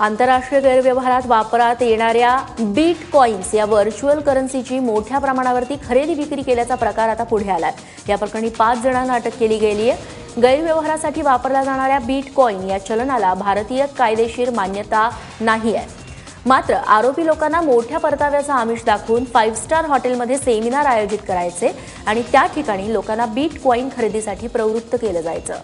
आंतरराष्ट्रीय गैरव्यवहारात वापरात येणाऱ्या बीट कॉईन्स या व्हर्च्युअल करन्सीची मोठ्या प्रमाणावरती खरेदी विक्री केल्याचा प्रकार आता पुढे आलाय. या प्रकरणी पाच जणांना अटक केली गेली आहे गैरव्यवहारासाठी वापरल्या जाणाऱ्या बीट कॉईन या चलनाला भारतीय कायदेशीर मान्यता नाही आहे मात्र आरोपी लोकांना मोठ्या परताव्याचा आमिष दाखवून फाईव्ह स्टार हॉटेलमध्ये सेमिनार आयोजित करायचे आणि त्या ठिकाणी लोकांना बीट कॉईन खरेदीसाठी प्रवृत्त केलं जायचं.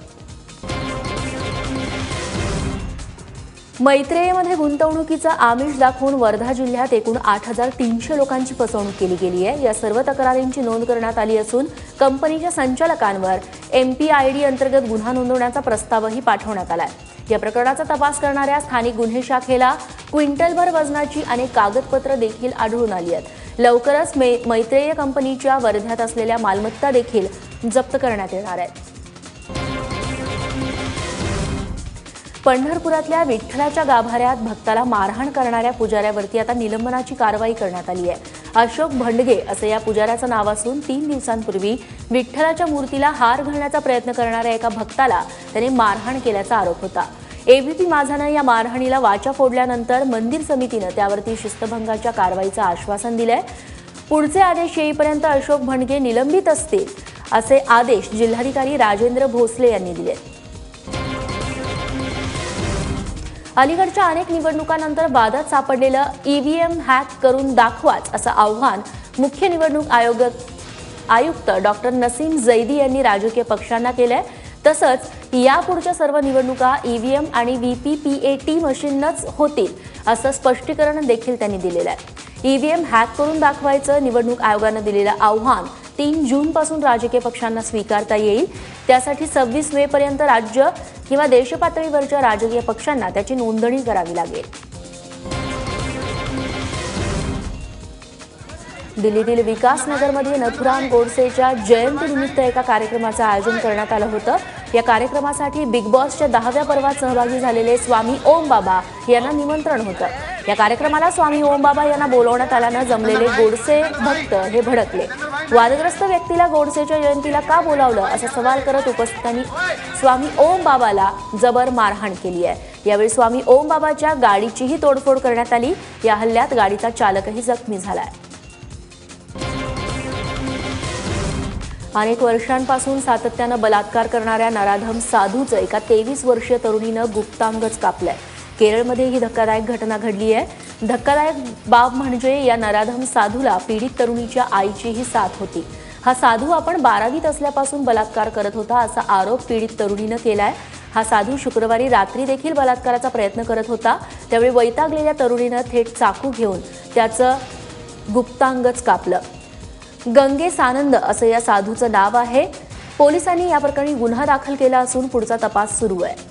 मैत्रेयेमध्ये गुंतवणुकीचा आमिष दाखवून वर्धा जिल्ह्यात एकूण आठ हजार तीनशे लोकांची फसवणूक केली गेली आहे. या सर्व तक्रारींची नोंद करण्यात आली असून कंपनीच्या संचालकांवर एम पी आय डी अंतर्गत गुन्हा नोंदवण्याचा प्रस्तावही पाठवण्यात आला आहे या प्रकरणाचा तपास करणाऱ्या स्थानिक गुन्हे शाखेला क्विंटलभर वजनाची अनेक कागदपत्र देखील आढळून आली आहेत. लवकरच मे मैत्रेय कंपनीच्या वर्ध्यात असलेल्या मालमत्ता देखील जप्त करण्यात येणार आहेत पंढरपुरातल्या विठ्ठलाच्या गाभाऱ्यात भक्ताला मारहाण करणाऱ्या पुजाऱ्यावरती आता निलंबनाची कारवाई करण्यात आली आहे. अशोक भंडगे असं या पुजाऱ्याचं नाव असून तीन दिवसांपूर्वी विठ्ठलाच्या मूर्तीला हार घालण्याचा प्रयत्न करणाऱ्या एका भक्ताला त्याने मारहाण केल्याचा आरोप होता. एबीपी माझानं या मारहाणीला वाचा फोडल्यानंतर मंदिर समितीनं त्यावरती शिस्तभंगाच्या कारवाईचं आश्वासन दिलंय. पुढचे आदेश येईपर्यंत अशोक भंडगे निलंबित असतील असे आदेश जिल्हाधिकारी राजेंद्र भोसले यांनी दिले अलीकडच्या अनेक निवडणुकांनंतर वादात सापडलेलं ईव्हीएम हॅक करून दाखवाच असं आव्हान मुख्य निवडणूक आयोग आयुक्त डॉक्टर नसीम जैदी यांनी राजकीय पक्षांना केलंय. तसंच यापुढच्या सर्व निवडणुका ईव्हीएम आणि V P P A T मशीनच होतील असं स्पष्टीकरण देखील त्यांनी दिलेलं आहे. ईव्हीएम हॅक करून दाखवायचं निवडणूक आयोगानं दिलेलं आव्हान तीन जूनपासून राजकीय पक्षांना स्वीकारता येईल. त्यासाठी सव्वीस मे पर्यंत राज्य किंवा देशपातळीवरच्या राजकीय पक्षांना त्याची नोंदणी करावी लागेल. दिल्लीतील विकासनगरमध्ये नथुराम गोडसेच्या जयंतीनिमित्त एका कार्यक्रमाचं आयोजन करण्यात आलं होतं. या कार्यक्रमासाठी बिग बॉसच्या दहाव्या पर्वात सहभागी झालेले स्वामी ओम बाबा यांना निमंत्रण होतं. या कार्यक्रमाला स्वामी ओम बाबा यांना बोलवण्यात आल्यानं जमलेले गोडसे भक्त हे भडकले. वादग्रस्त व्यक्तीला गोडसेच्या जयंतीला का बोलावलं असा सवाल करत उपस्थितांनी स्वामी ओम बाबाला जबर मारहाण केली आहे. यावेळी स्वामी ओम बाबाच्या गाडीचीही तोडफोड करण्यात आली. या हल्ल्यात गाडीचा चालकही जखमी झालाय अनेक वर्षांपासून सातत्यानं बलात्कार करणाऱ्या नराधम साधूचं एका तेवीस वर्षीय तरुणीनं गुप्तांगच कापलंय. केरळमध्ये ही धक्कादायक घटना घडली आहे. धक्कादायक बाब म्हणजे या नराधम साधूला पीडित तरुणीच्या आईचीही साथ होती. हा साधू आपण बारावीत असल्यापासून बलात्कार करत होता असा आरोप पीडित तरुणीनं केलाय. हा साधू शुक्रवारी रात्री देखील बलात्काराचा प्रयत्न करत होता. त्यावेळी वैतागलेल्या तरुणीनं थेट चाकू घेऊन त्याचं गुप्तांगच कापलं. गंगे सानंद असं या साधूचं नाव आहे. पोलिसांनी या प्रकरणी गुन्हा दाखल केला असून पुढचा तपास सुरू आहे.